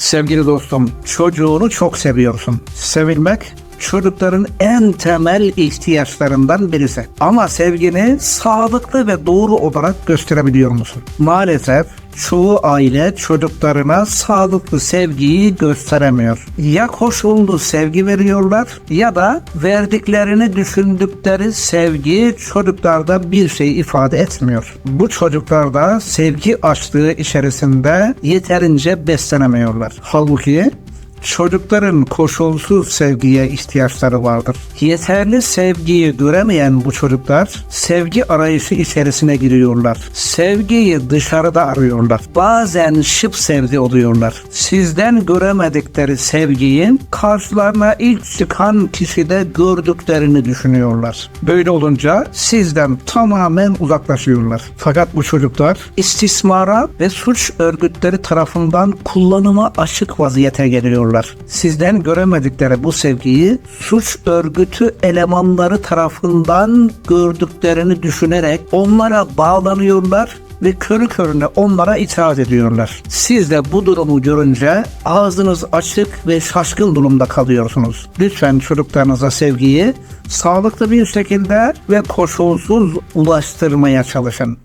Sevgili dostum, çocuğunu çok seviyorsun. Sevilmek çocukların en temel ihtiyaçlarından birisi. Ama sevgini sağlıklı ve doğru olarak gösterebiliyor musun? Maalesef çoğu aile çocuklarına sağlıklı sevgiyi gösteremiyor. Ya koşullu sevgi veriyorlar ya da verdiklerini düşündükleri sevgi çocuklarda bir şey ifade etmiyor. Bu çocuklarda sevgi açlığı içerisinde yeterince beslenemiyorlar. Halbuki Çocukların koşulsuz sevgiye ihtiyaçları vardır. Yeterli sevgiyi göremeyen bu çocuklar sevgi arayışı içerisine giriyorlar. Sevgiyi dışarıda arıyorlar. Bazen şıp sevdi oluyorlar. Sizden göremedikleri sevgiyi karşılarına ilk çıkan kişide gördüklerini düşünüyorlar. Böyle olunca sizden tamamen uzaklaşıyorlar. Fakat bu çocuklar istismara ve suç örgütleri tarafından kullanıma açık vaziyete geliyorlar. Sizden göremedikleri bu sevgiyi suç örgütü elemanları tarafından gördüklerini düşünerek onlara bağlanıyorlar ve körü körüne onlara itaat ediyorlar. Siz de bu durumu görünce ağzınız açık ve şaşkın durumda kalıyorsunuz. Lütfen çocuklarınıza sevgiyi sağlıklı bir şekilde ve koşulsuz ulaştırmaya çalışın.